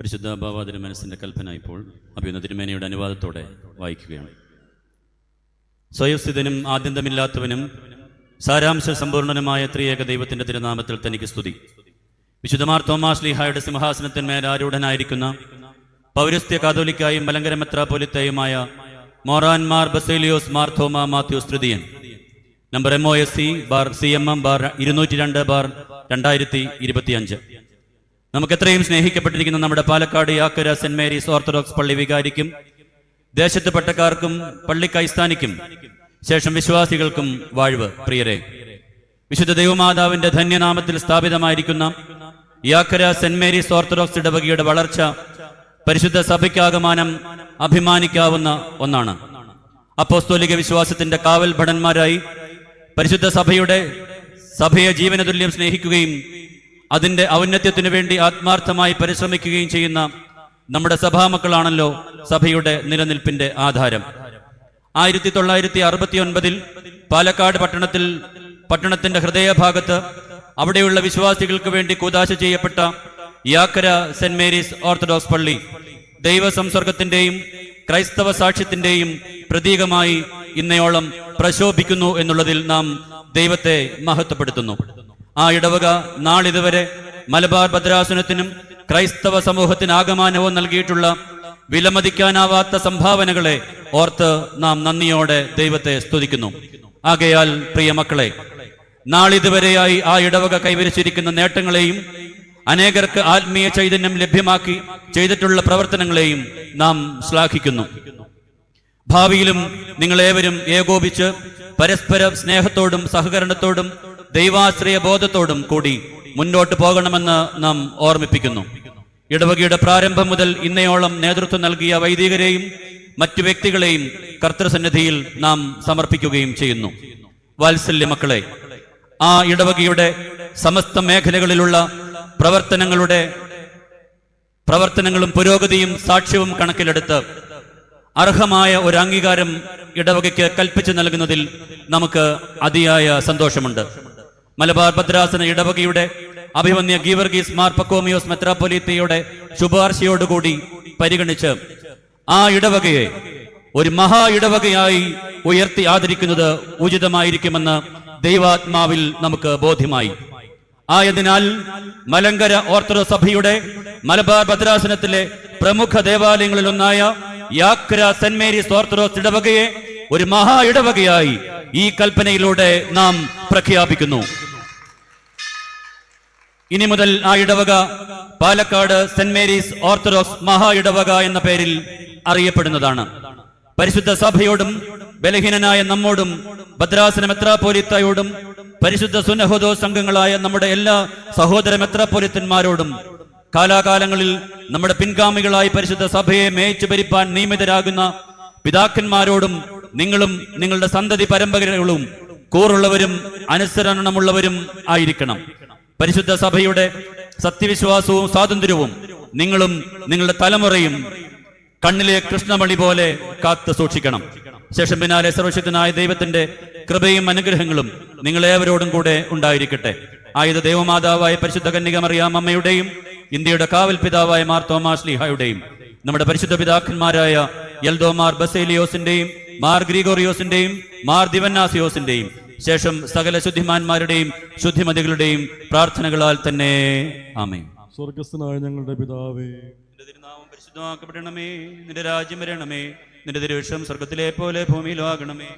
പരിശുദ്ധ ബാബാതിര മനസ്സിന്റെ കൽപ്പന ഇപ്പോൾ അഭിയുന്ന തിരുമേനയുടെ അനുവാദത്തോടെ വായിക്കുകയാണ്. സ്വയസ്ഥിതനും ആദ്യന്തമില്ലാത്തവനും സാരാംശ സമ്പൂർണനുമായ ത്രിയേക ദൈവത്തിന്റെ തിരുനാമത്തിൽ തനിക്ക് സ്തുതി. വിശുദ്ധമാർ തോമാസ് ലീഹായുടെ സിംഹാസനത്തിന്മേൽ ആരൂഢനായിരിക്കുന്ന പൗരസ്ത്യ കാതോലിക്കായും മലങ്കര മെത്രാപോലിത്തയുമായ മോറാൻമാർ ബസേലിയോസ് മാർ Thoma Mathews തൃതീയൻ number M O S C bar C M M bar ഇരുന്നൂറ്റി രണ്ട് ബാർ രണ്ടായിരത്തി ഇരുപത്തിയഞ്ച്. നമുക്ക് എത്രയും സ്നേഹിക്കപ്പെട്ടിരിക്കുന്ന നമ്മുടെ Palakkad Yakkara Saint Mary's Orthodox പള്ളി വികാരിക്കും ദേശത്ത് പട്ടക്കാർക്കും പള്ളി കൈസ്ഥാനിക്കും ശേഷം വിശ്വാസികൾക്കും വാഴ്വ്. പ്രിയരെ വിശുദ്ധ ദൈവമാതാവിന്റെ ധന്യനാമത്തിൽ സ്ഥാപിതമായിരിക്കുന്ന യാക്കര സെന്റ് മേരീസ് ഓർത്തഡോക്സ് ഇടവകയുടെ വളർച്ച പരിശുദ്ധ സഭയ്ക്കാകമാനം അഭിമാനിക്കാവുന്ന ഒന്നാണ്. അപ്പോസ്തോലിക വിശ്വാസത്തിന്റെ കാവൽ ഭടന്മാരായി പരിശുദ്ധ സഭയുടെ സഭയെ ജീവനതുല്യം സ്നേഹിക്കുകയും അതിന്റെ ഔന്നത്യത്തിനു വേണ്ടി ആത്മാർത്ഥമായി പരിശ്രമിക്കുകയും ചെയ്യുന്ന നമ്മുടെ സഭാമക്കളാണല്ലോ സഭയുടെ നിലനിൽപ്പിന്റെ ആധാരം. ആയിരത്തി തൊള്ളായിരത്തി അറുപത്തി ഒൻപതിൽ പാലക്കാട് പട്ടണത്തിൽ പട്ടണത്തിന്റെ ഹൃദയഭാഗത്ത് അവിടെയുള്ള വിശ്വാസികൾക്ക് വേണ്ടി കൂതാശ ചെയ്യപ്പെട്ട യാക്കര സെന്റ് മേരീസ് ഓർത്തഡോക്സ് പള്ളി ദൈവ സംസർഗത്തിന്റെയും ക്രൈസ്തവ സാക്ഷ്യത്തിന്റെയും പ്രതീകമായി ഇന്നയോളം പ്രശോഭിക്കുന്നു എന്നുള്ളതിൽ നാം ദൈവത്തെ മഹത്വപ്പെടുത്തുന്നു. ആ ഇടവക നാളിതുവരെ മലബാർ ഭദ്രാസനത്തിനും ക്രൈസ്തവ സമൂഹത്തിന് ആഗമാനവും നൽകിയിട്ടുള്ള വിലമതിക്കാനാവാത്ത സംഭാവനകളെ ഓർത്ത് നാം നന്ദിയോടെ ദൈവത്തെ സ്തുതിക്കുന്നു. ആകയാൽ പ്രിയ മക്കളെ നാളിതുവരെയായി ആ ഇടവക കൈവരിച്ചിരിക്കുന്ന നേട്ടങ്ങളെയും അനേകർക്ക് ആത്മീയ ചൈതന്യം ലഭ്യമാക്കി ചെയ്തിട്ടുള്ള പ്രവർത്തനങ്ങളെയും നാം ശ്ലാഘിക്കുന്നു. ഭാവിയിലും നിങ്ങളേവരും ഏകോപിച്ച് പരസ്പര സ്നേഹത്തോടും സഹകരണത്തോടും ദൈവാശ്രയ ബോധത്തോടും കൂടി മുന്നോട്ട് പോകണമെന്ന് നാം ഓർമ്മിപ്പിക്കുന്നു. ഇടവകയുടെ പ്രാരംഭം മുതൽ ഇന്നയോളം നേതൃത്വം നൽകിയ വൈദികരെയും മറ്റു വ്യക്തികളെയും കർത്തൃസന്നിധിയിൽ നാം സമർപ്പിക്കുകയും ചെയ്യുന്നു. വാത്സല്യ മക്കളെ ആ ഇടവകയുടെ സമസ്ത മേഖലകളിലുള്ള പ്രവർത്തനങ്ങളുടെ പ്രവർത്തനങ്ങളും പുരോഗതിയും സാക്ഷ്യവും കണക്കിലെടുത്ത് അർഹമായ ഒരു അംഗീകാരം ഇടവകയ്ക്ക് കൽപ്പിച്ചു നൽകുന്നതിൽ നമുക്ക് അതിയായ സന്തോഷമുണ്ട്. മലബാർ ഭദ്രാസന ഇടവകയുടെ അഭിമന്യ ഗീവർഗീസ് മാർപ്പക്കോമിയോസ് മെത്രാപ്പൊലീത്തയുടെ ശുപാർശയോടുകൂടി പരിഗണിച്ച് ആ ഇടവകയെ ഒരു മഹാ ഇടവകയായി ഉയർത്തി ആദരിക്കുന്നത് ഉചിതമായിരിക്കുമെന്ന് ദൈവാത്മാവിൽ നമുക്ക് ബോധ്യമായി. ആയതിനാൽ മലങ്കര ഓർത്തഡോക്സ് സഭയുടെ മലബാർ ഭദ്രാസനത്തിലെ പ്രമുഖ ദേവാലയങ്ങളിൽ ഒന്നായ യാക്ര സെന്റ് മേരീസ് ഓർത്തഡോക്സ് ഇടവകയെ ഒരു മഹാ ഇടവകയായി ഈ കൽപ്പനയിലൂടെ നാം പ്രഖ്യാപിക്കുന്നു. ഇനി മുതൽ ആ ഇടവക പാലക്കാട് സെന്റ് മേരീസ് ഓർത്തഡോക്സ് മഹാ ഇടവക എന്ന പേരിൽ അറിയപ്പെടുന്നതാണ്. പരിശുദ്ധ സഭയോടും ബലഹീനനായ നമ്മോടും ഭദ്രാസന മെത്രാപോലിത്തയോടും പരിശുദ്ധ സുന്നഹോദോ സംഘങ്ങളായ നമ്മുടെ എല്ലാ സഹോദര മെത്രാപോലിത്തന്മാരോടും കാലാകാലങ്ങളിൽ നമ്മുടെ പിൻഗാമികളായി പരിശുദ്ധ സഭയെ മേയിച്ചു ഭരിപ്പാൻ നിയമിതരാകുന്ന പിതാക്കന്മാരോടും നിങ്ങളും നിങ്ങളുടെ സന്തതി പരമ്പരകളും കൂറുള്ളവരും അനുസരണമുള്ളവരും ആയിരിക്കണം. പരിശുദ്ധ സഭയുടെ സത്യവിശ്വാസവും സ്വാതന്ത്ര്യവും നിങ്ങളും നിങ്ങളുടെ തലമുറയും കണ്ണിലെ കൃഷ്ണമണി പോലെ കാത്തു സൂക്ഷിക്കണം. ശേഷം പിന്നാലെ സർവശക്തനായ ദൈവത്തിന്റെ കൃപയും അനുഗ്രഹങ്ങളും നിങ്ങളേവരോടും കൂടെ ഉണ്ടായിരിക്കട്ടെ. ആയുധ ദൈവമാതാവായ പരിശുദ്ധ കന്യക മറിയാം അമ്മയുടെയും ഇന്ത്യയുടെ കാവൽ പിതാവായ മാർ തോമാസ് ലീഹായുടെയും നമ്മുടെ പരിശുദ്ധ പിതാക്കന്മാരായ എൽദോമാർ ബസേലിയോസിന്റെയും മാർ ഗ്രിഗോറിയോസിന്റെയും മാർ ദിവന്നാസിയോസിന്റെയും ശേഷം സകല ശുദ്ധിമാന്മാരുടെയും ശുദ്ധിമതികളുടെയും പ്രാർത്ഥനകളാൽ തന്നെ ആമേ സ്വർഗസ്ഥനായ ഞങ്ങളുടെ പിതാവേ നിന്റെ തിരുനാമം പരിശുദ്ധമാക്കപ്പെടണമേ നിന്റെ രാജ്യം വരണമേ നിന്റെ തിരുവിഷം സ്വർഗത്തിലെ പോലെ ഭൂമിയിലും ആകണമേ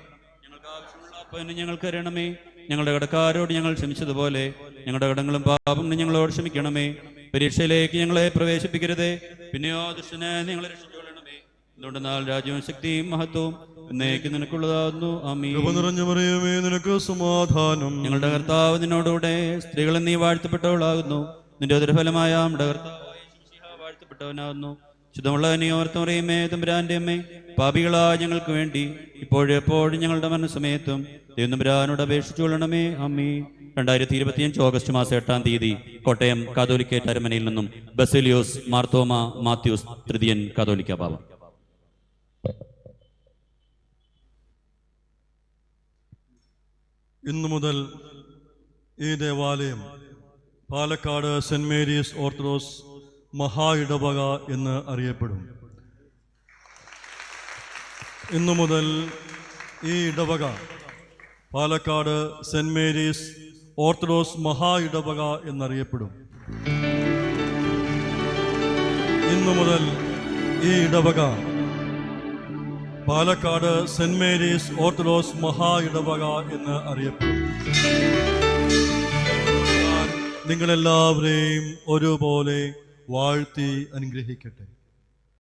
ഞങ്ങൾക്ക് ആവശ്യമുള്ള അപ്പനെ ഞങ്ങൾക്ക് അറിയണമേ ഞങ്ങളുടെ കടക്കാരോട് ഞങ്ങൾ ക്ഷമിച്ചതുപോലെ ഞങ്ങളുടെ കടങ്ങളും പാപങ്ങളും ഞങ്ങളോട് ക്ഷമിക്കണമേ. പരീക്ഷയിലേക്ക് ഞങ്ങളെ പ്രവേശിപ്പിക്കരുതേ. പിന്നെയോ ദുഷ്ടനെ ഞങ്ങളെ രക്ഷിച്ചുകൊള്ളണമേ. എന്തുകൊണ്ടെന്നാൽ രാജ്യവും ശക്തിയും മഹത്വവും എന്നേക്ക് നിനക്കുള്ളതാകുന്നു. ആമീ കൃപ നിറഞ്ഞ നിനക്ക് സമാധാനം. ഞങ്ങളുടെ കർത്താവ് നിന്നോടുകൂടെ സ്ത്രീകളെ നീ വാഴ്ത്തപ്പെട്ടവളാകുന്നു. നിന്റെ ഉദരഫലമായ നമ്മുടെ കർത്താവായ വാഴ്ത്തപ്പെട്ടവനാകുന്നു. ശുദ്ധമുള്ള നീ ഓർത്തമറിയമേ തമ്പുരാന്റെ അമ്മേ പാപികളായ ഞങ്ങൾക്ക് വേണ്ടി ഇപ്പോഴെപ്പോഴും ഞങ്ങളുടെ മരണസമയത്തും ദേവനമ്പുരാനോട് അപേക്ഷിച്ചു കൊള്ളണമേ. അമ്മി രണ്ടായിരത്തി ഇരുപത്തിയഞ്ച് ഓഗസ്റ്റ് മാസം എട്ടാം തീയതി കോട്ടയം കാതോലിക്കേറ്റ് അരമനയിൽ നിന്നും ബസേലിയോസ് മാർത്തോമ മാത്യൂസ് തൃതീയൻ കാതോലിക്ക പാവം. ഇന്നു മുതൽ ഈ ദേവാലയം പാലക്കാട് സെന്റ് മേരീസ് ഓർത്തഡോക്സ് മഹാ ഇടവക എന്ന് അറിയപ്പെടും. ഇന്നു മുതൽ ഈ ഇടവക പാലക്കാട് സെന്റ് മേരീസ് ഓർത്തഡോക്സ് മഹാ ഇടവക എന്നറിയപ്പെടും. ഇന്നു മുതൽ ഈ ഇടവക പാലക്കാട് സെന്റ് മേരീസ് ഓർത്തഡോക്സ് മഹാ ഇടവക എന്ന് അറിയപ്പെടും. നിങ്ങളെല്ലാവരെയും ഒരുപോലെ വാഴ്ത്തി അനുഗ്രഹിക്കട്ടെ.